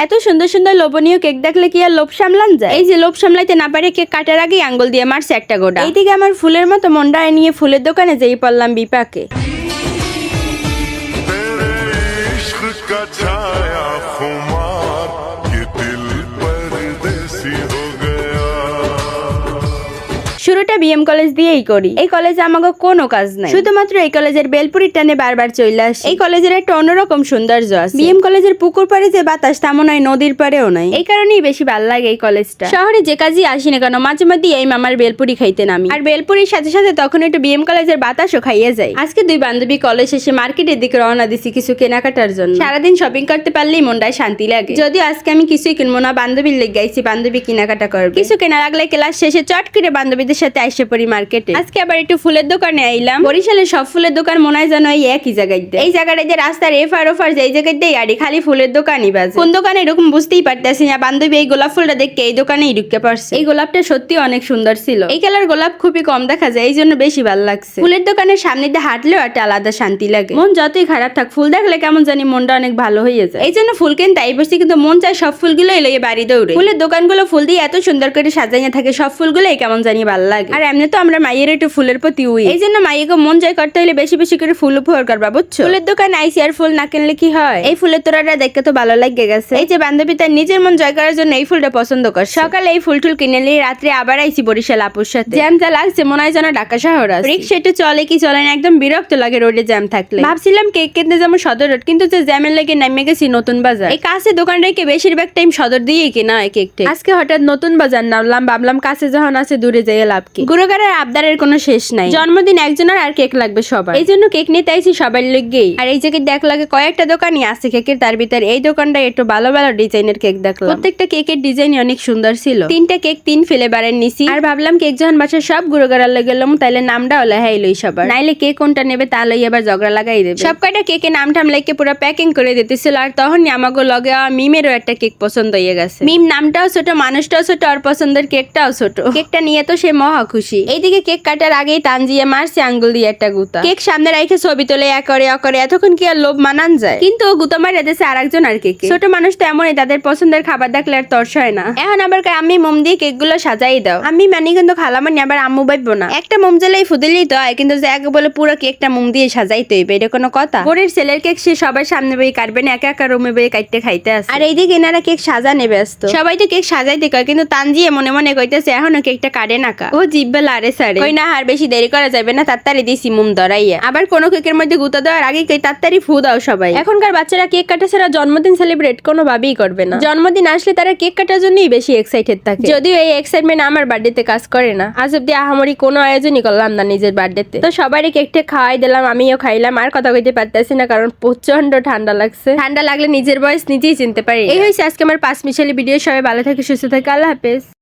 এত সুন্দর সুন্দর লোভনীয় কেক দেখলে কি আর লোভ সামলান যায় এই যে লোভ সামলাইতে না পারে কেক কাটার আগেই আঙ্গুল দিয়ে মারছে একটা গোটা এইদিকে আমার ফুলের মতো মনটা নিয়ে ফুলের দোকানে যেই পড়লাম বিপাকে तेरे इश्क का छाया खुमार বিএম কলেজ দিয়েই করি। এই কলেজে আমাকে কোনো কাজ নাই। শুধুমাত্র এই কলেজের বেলপুরির টানে বারবার চলে আসি। এই কলেজের একটা অন্যরকম সৌন্দর্য আছে। বিএম কলেজের পুকুর পাড়ে যে বাতাস, তেমন নয় নদীর পাড়েও নাই। এই কারণেই বেশি ভালো লাগে এই কলেজটা শহরে যে কাজই আসি না কেন, মাঝে মাঝে এই মামার বেলপুরি খাইতে নামি। আর বেলপুরির সাথে সাথে তখন একটু বিএম কলেজের বাতাসও খাইয়ে যায় আজকে দুই বান্ধবী কলেজ শেষে মার্কেটের দিকে রওনা দিছি কিছু কেনাকাটার জন্য। সারাদিন শপিং করতে পারলেই মনটায় শান্তি লাগে। যদিও আজকে আমি কিছুই কিনবো না, বান্ধবীর লেগে গাইছি বান্ধবী কেনাকাটা করবে। কিছু কেনা লাগলে ক্লাস শেষে চট করে বান্ধবীদের সাথে আইসে পড়ি মার্কেটে। আজকে আবার একটু ফুলের দোকানে আইলাম। বরিশালে সব ফুলের দোকান মনে হয় যেন এই একই জায়গায় দেয়। এই জায়গাটা যে রাস্তার এফার ওফার যেই জায়গায় দেয় আড়ি খালি ফুলের দোকানই বাজে। কোন দোকানে এরকম বুঝতেই পারতেছি না বান্ধবী এই গোলাপ ফুলটা দেখে এই দোকানেই ঢুকতে পারছে এই গোলাপটা সত্যি অনেক সুন্দর ছিল। এই কালার গোলাপ খুবই কম দেখা যায় এই জন্য বেশি ভালো লাগছে। ফুলের দোকানের সামনে দিয়ে হাঁটলেও একটা আলাদা শান্তি লাগে। মন যতই খারাপ থাক ফুল দেখলে কেমন জানি মনটা অনেক ভালো হয়ে যায়। এই জন্য ফুল কিনতে আই বসছি কিন্তু মন চায় সব ফুলগুলো এলো বাড়ি দৌড়ে। ফুলের দোকানগুলো ফুল দিয়ে এত সুন্দর করে সাজাইয়া থাকে সব ফুলগুলোই কেমন জানি ভালো লাগে। আর এমনি তো আমরা মাইয়ের একটু ফুলের প্রতি উই এই জন্য মাইয়েকে মন জয় করতে হলে বেশি বেশি করে ফুল উপহার করবা বুঝছ? ফুলের দোকান আইসি আর ফুল না কিনলে কি হয়? এই ফুলের তোরাটা দেখতে তো ভালো লাগে গেছে। এই যে বান্ধবী তার নিজের মন জয় করার জন্য এই ফুলটা পছন্দ কর সকালে এই ফুল টুল কিনে নিয়ে রাত্রে আবার আইসি বরিশাল আপুর সাথে। জ্যাম যা লাগছে মনে হয় যেন ঢাকা শহর আছে। রিক্সা একটু চলে কি চলে না একদম বিরক্ত লাগে রোডে জ্যাম থাকলে। ভাবছিলাম কেক কিনতে যাব সদর রোড কিন্তু যে জ্যামের লেগে নেমে গেছি নতুন বাজার। এই কাছে দোকান রেখে বেশিরভাগ টাইম সদর দিয়েই কিনা হয় কেকটা। আজকে হঠাৎ নতুন বাজার নামলাম ভাবলাম কাছে যখন আছে দূরে যাই লাভ কি। গুরুগারের আবদারের কোনো শেষ নাই। জন্মদিন একজনের আর কেক লাগবে সবার। এই জন্য কেক নিতে আইছি সবার লেগেই। আর এই জায়গায় দেখ লাগে কয়েকটা দোকানই আছে কেকের তার ভিতর এই দোকানটা একটু ভালো ভালো ডিজাইনের কেক দেখলাম। প্রত্যেকটা কেকের ডিজাইন অনেক সুন্দর ছিল। তিনটা কেক তিন ফ্লেভারের নিছি। আর ভাবলাম কেক যখন বাসার সব গুরুগারার লেগে গেলাম তাইলে নামটাও লেহাই লই সবার। নাইলে কেক কোনটা নেবে তা লই আবার ঝগড়া লাগাই দেবে। সব কয়টা কেকে নাম টাম লেগে পুরো প্যাকিং করে দিতেছিল আর তখনই আমাকে লগে মিমেরও একটা কেক পছন্দ হয়ে গেছে। মিম নামটাও ছোট মানুষটাও ছোট আর পছন্দের কেকটাও ছোট। কেকটা নিয়ে তো সে মহা খুশি। এইদিকে কেক কাটার আগেই তানজিয়ে মারছে আঙ্গুল দিয়ে একটা গুতা। কেক সামনে রাখে ছবি তোলে এক করে এক এতক্ষণ কি আর লোভ মানান যায়? কিন্তু গুতা মারে দেশে আরেকজন আর কেক। ছোট মানুষ তো এমনই, তাদের পছন্দের খাবার দেখলে আর তর্স হয় না। এখন আবার আমি মোম দিয়ে কেকগুলো সাজাই দাও। আমি মানি কিন্তু খালামানি আবার আম্মু বাইবো না। একটা মোম জ্বালাই ফুদিলেই তো হয়, কিন্তু যে বলে পুরো কেকটা মোম দিয়ে সাজাইতে হইবে, এটা কোনো কথা? গরির ছেলের কেক সে সবার সামনে বই কাটবে না, একা একা রুমে বই কাটতে খাইতে আসে। আর এইদিকে এনারা কেক সাজানে ব্যস্ত। সবাই তো কেক সাজাইতে কয়, কিন্তু তানজিয়ে মনে মনে কইতেছে, এখনও কেকটা কাটে না কা। ও জিব্বে লারে সারে। কই না আর বেশি দেরি করা যাবে না তাড়াতাড়ি দিছি মুম ধরাইয়া। আবার কোনো কেকের মধ্যে গুতা দেওয়ার আগে কই তাড়াতাড়ি ফু দাও সবাই। এখনকার বাচ্চারা কেক কাটা ছাড়া জন্মদিন সেলিব্রেট কোনো ভাবেই করবে না। জন্মদিন আসলে তারা কেক কাটার জন্যই বেশি এক্সাইটেড থাকে। যদিও এই এক্সাইটমেন্ট আমার বার্থডেতে কাজ করে না। আজ অব্দি আহামরি কোনো আয়োজনই করলাম না নিজের বার্থডেতে তো সবারই কেকটা খাওয়াই দিলাম আমিও খাইলাম আর কথা কইতে পারতেছি না কারণ প্রচণ্ড ঠান্ডা লাগছে। ঠান্ডা লাগলে নিজের বয়স নিজেই চিনতে পারি। এই হয়েছে আজকে আমার পাঁচ মিশালি ভিডিও সবাই ভালো থাকে সুস্থ থাকে আল্লাহ হাফেজ।